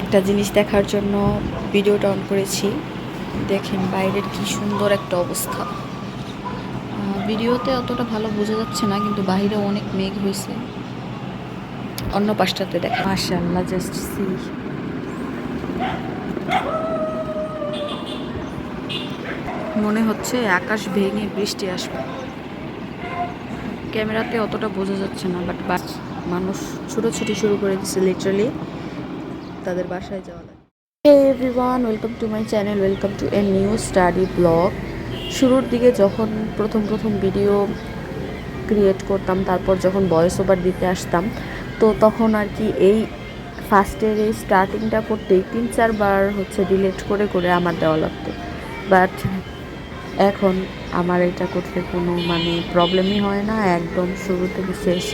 একটা জিনিস দেখার জন্য ভিডিওটা অন করেছি। দেখেন বাইরের কি সুন্দর একটা অবস্থা। ভিডিওতে অতটা ভালো বোঝা যাচ্ছে না, কিন্তু বাইরে অনেক মেঘ হয়েছে। অন্য পাশটাতে দেখা। মাশাল্লাহ জাস্ট সি মনে হচ্ছে আকাশ ভেঙে বৃষ্টি আসবে। ক্যামেরাতে অতটা বোঝা যাচ্ছে না বাট মানুষ ছুটোছুটি শুরু করে দিচ্ছে লিটারালি তাদের বাসায় যাওয়া লাগে। Everyone welcome to my channel welcome to a new study blog শুরুর দিকে যখন প্রথম প্রথম ভিডিও ক্রিয়েট করতাম, তারপর যখন ভয়েস ওভার দিতে আসতাম, তো তখন আর কি এই ফার্স্টের এই স্টার্টিংটা করতেই তিন চারবার হচ্ছে ডিলেট করে করে আমার দেওয়া লাগতো। বাট এখন আমার এটা করতে কোনো মানে প্রবলেমই হয় না, একদম শুরু থেকে শেষ।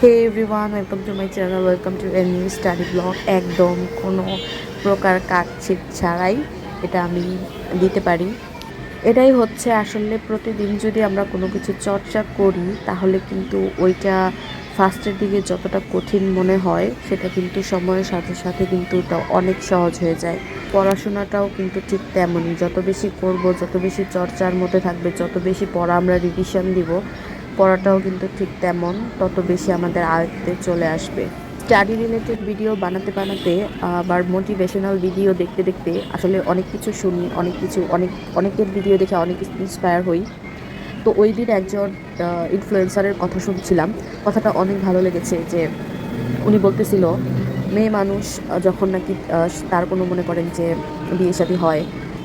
Hey everyone welcome to my channel welcome to a new study blog একদম কোনো প্রকার কাটছিট ছাড়াই এটা আমি দিতে পারি। এটাই হচ্ছে আসলে প্রতিদিন যদি আমরা কোনো কিছু চর্চা করি, তাহলে কিন্তু ওইটা ফার্স্টের দিকে যতটা কঠিন মনে হয়, সেটা কিন্তু সময়ের সাথে সাথে কিন্তু ওটা অনেক সহজ হয়ে যায়। পড়াশোনাটাও কিন্তু ঠিক তেমনই। যত বেশি করব, যত বেশি চর্চার মধ্যে থাকবে, যত বেশি পড়া আমরা রিভিশন দিব, পড়াটাও কিন্তু ঠিক তেমন, তত বেশি আমাদের আয়ত্তে চলে আসবে। স্টাডি রিলেটেড ভিডিও বানাতে বানাতে, আবার মোটিভেশনাল ভিডিও দেখতে দেখতে আসলে অনেক কিছু শুনি, অনেক কিছু, অনেক, অনেকের ভিডিও দেখে অনেক ইন্সপায়ার হই। তো ওই দিন একজন ইনফ্লুয়েন্সারের কথা শুনছিলাম। কথাটা অনেক ভালো লেগেছে যে উনি বলতেছিল, মেয়ে মানুষ যখন নাকি তার কোনো মনে করেন যে বিয়ে শাদী হয়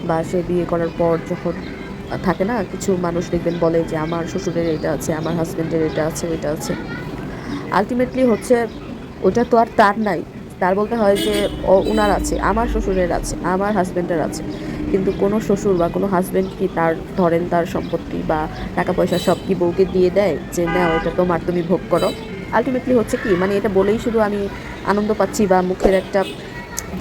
বা সে বিয়ে করার পর যখন থাকে না, কিছু মানুষ দেখবেন বলে যে আমার শ্বশুরের এটা আছে, আমার হাজব্যান্ডের এটা আছে, ওইটা আছে। আলটিমেটলি হচ্ছে ওটা তো আর তার নাই। তার বলতে হয় যে, ও উনার আছে, আমার শ্বশুরের আছে, আমার হাজব্যান্ডের আছে। কিন্তু কোনো শ্বশুর বা কোনো হাজব্যান্ড কি তার ধরেন তার সম্পত্তি বা টাকা পয়সা সব কি বউকে দিয়ে দেয় যে, না এটা তোমার, তুমি ভোগ করো? আলটিমেটলি হচ্ছে কি মানে এটা বলেই শুধু আমি আনন্দ পাচ্ছি বা মুখের একটা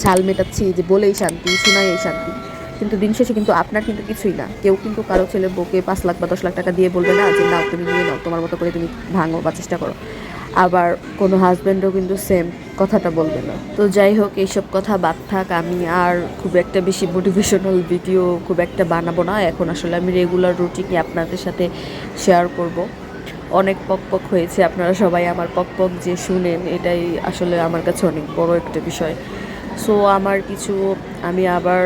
ঝাল মেটাচ্ছি যে, বলেই শান্তি শোনাই এই শান্তি। কিন্তু দিন শেষে কিন্তু আপনার কিন্তু কিছুই না। কেউ কিন্তু কারও ছেলে বউকে পাঁচ লাখ বা দশ লাখ টাকা দিয়ে বলবে না যে, নাও, তুমি নিয়ে নাও, তোমার মতো করে তুমি ভাঙো বা চেষ্টা করো। আবার কোনো হাজব্যান্ডও কিন্তু সেম কথাটা বলবে না। তো যাই হোক, এইসব কথা বাদ থাক, আমি আর খুব একটা বেশি মোটিভেশনাল ভিডিও খুব একটা বানাবো না। এখন আসলে আমি রেগুলার রুটিনই আপনাদের সাথে শেয়ার করব। অনেক পক পক হয়েছে, আপনারা সবাই আমার পক পক যে শুনেন, এটাই আসলে আমার কাছে অনেক বড় একটা বিষয়। সো আমার কিছু, আমি আবার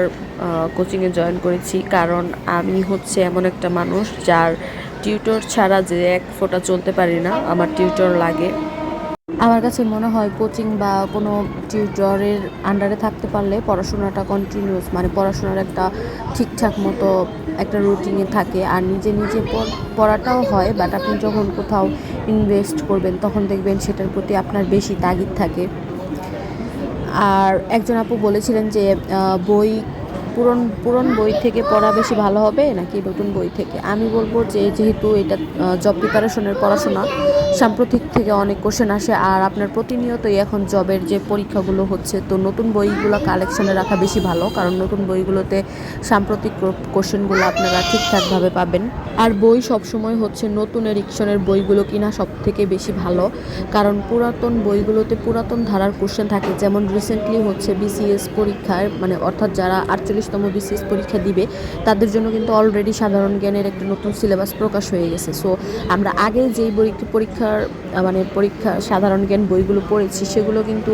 কোচিংয়ে জয়েন করেছি, কারণ আমি হচ্ছে এমন একটা মানুষ যার টিউটর ছাড়া যে এক ফোঁটা চলতে পারি না, আমার টিউটর লাগে। আমার কাছে মনে হয় কোচিং বা কোনো টিউটরের আন্ডারে থাকতে পারলে পড়াশোনাটা কন্টিনিউস মানে পড়াশোনার একটা ঠিকঠাক মতো একটা রুটিনে থাকে। আর নিজে নিজে পড়- পড়াটাও হয় বাট আপনি যখন কোথাও ইনভেস্ট করবেন, তখন দেখবেন সেটার প্রতি আপনার বেশি তাগিদ থাকে। আর একজন আপু বলেছিলেন যে বই পুরন পুরন বই থেকে পড়া বেশি ভালো হবে নাকি নতুন বই থেকে? আমি বলব যে যেহেতু এটা জব প্রিপারেশনের পড়াশোনা, সাম্প্রতিক থেকে অনেক কোশ্চেন আসে আর আপনার প্রতিনিয়তই এখন জবের যে পরীক্ষাগুলো হচ্ছে, তো নতুন বইগুলো কালেকশনে রাখা বেশি ভালো কারণ নতুন বইগুলোতে সাম্প্রতিক কোশ্চেনগুলো আপনারা ঠিকঠাকভাবে পাবেন। আর বই সবসময় হচ্ছে নতুন এডিকশনের বইগুলো কিনা সব থেকে বেশি ভালো কারণ পুরাতন বইগুলোতে পুরাতন ধারার কোশ্চেন থাকে। যেমন রিসেন্টলি হচ্ছে বিসিএস পরীক্ষায় মানে অর্থাৎ যারা আটচল্লিশতম বিসিএস পরীক্ষা দিবে, তাদের জন্য কিন্তু অলরেডি সাধারণ জ্ঞানের একটা নতুন সিলেবাস প্রকাশ হয়ে গেছে। সো আমরা আগে যেই বই পরীক্ষার মানে পরীক্ষা, সাধারণ জ্ঞান বইগুলো পড়েছি, সেগুলো কিন্তু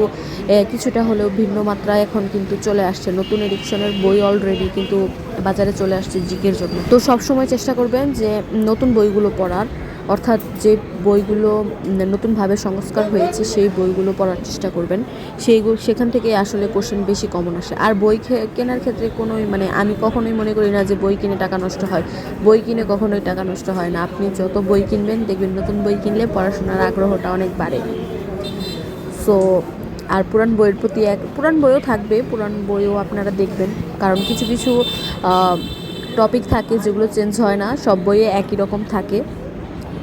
কিছুটা হলেও ভিন্ন মাত্রায় এখন কিন্তু চলে আসছে। নতুন এডিকশনের বই অলরেডি কিন্তু বাজারে চলে আসছে জিকের জন্য। তো সবসময় চেষ্টা করবেন যে নতুন বইগুলো পড়ার। অর্থাৎ যে বইগুলো নতুনভাবে সংস্কার হয়েছে, সেই বইগুলো পড়ার চেষ্টা করবেন। সেইগুলো সেখান থেকে আসলে কোশ্চেন বেশি কমন আসে। আর বই কেনার ক্ষেত্রে কোনোই মানে আমি কখনোই মনে করি না যে বই কিনে টাকা নষ্ট হয়। বই কিনে কখনোই টাকা নষ্ট হয় না। আপনি যত বই কিনবেন, দেখবেন নতুন বই কিনলে পড়াশোনার আগ্রহটা অনেক বাড়ে। সো আর পুরান বইয়ের প্রতি এক, পুরান বইও থাকবে, পুরান বইও আপনারা দেখবেন। কারণ কিছু কিছু টপিক থাকে যেগুলো চেঞ্জ হয় না, সব বইয়ে একই রকম থাকে।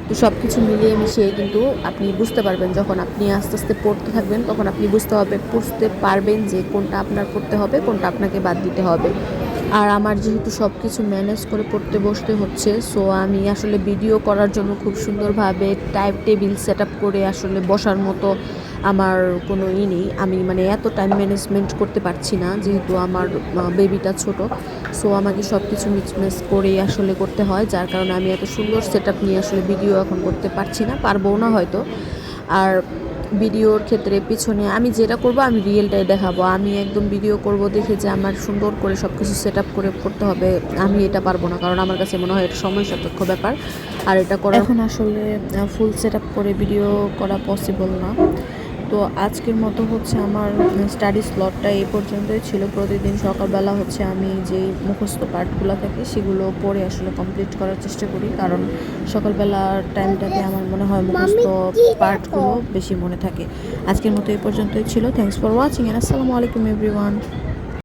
তো সব কিছু মিলিয়ে মিশিয়ে কিন্তু আপনি বুঝতে পারবেন যখন আপনি আস্তে আস্তে পড়তে থাকবেন, তখন আপনি বুঝতে হবে, বুঝতে পারবেন যে কোনটা আপনার করতে হবে, কোনটা আপনাকে বাদ দিতে হবে। আর আমার যেহেতু সব কিছু ম্যানেজ করে পড়তে বসতে হচ্ছে সো আমি আসলে ভিডিও করার জন্য খুব সুন্দরভাবে টাইপ টেবিল সেট করে আসলে বসার মতো আমার কোনো ই নেই। আমি মানে এত টাইম ম্যানেজমেন্ট করতে পারছি না, যেহেতু আমার বেবিটা ছোট সো আমাকে সব কিছু মিচমেস করেই আসলে করতে হয়, যার কারণে আমি এত সুন্দর সেট নিয়ে আসলে ভিডিও এখন করতে পারছি না পারব না হয়তো। আর ভিডিওর ক্ষেত্রে পিছনে আমি যেটা করব, আমি রিয়েলটাই দেখাবো। আমি একদম ভিডিও করব দেখে যে আমার সুন্দর করে সব কিছু সেট আপ করে করতে হবে। আমি এটা পারব না, কারণ আমার কাছে মনে হয় এটা সময় সাপেক্ষ ব্যাপার। আর এটা করা এখন আসলে ফুল সেট আপ করে ভিডিও করা পসিবল না। তো আজকের মতো হচ্ছে আমার স্টাডি স্লটটা এই পর্যন্তই ছিল। প্রতিদিন সকালবেলা হচ্ছে আমি যেই মুখস্থ পার্টগুলো থাকে, সেগুলো পড়ে আসলে কমপ্লিট করার চেষ্টা করি। কারণ সকালবেলার টাইমটাতে আমার মনে হয় মুখস্থ পার্টগুলো বেশি মনে থাকে। আজকের মতো এই পর্যন্তই ছিল। থ্যাংকস ফর ওয়াচিং অ্যান্ড আসসালামু আলাইকুম এভরিওয়ান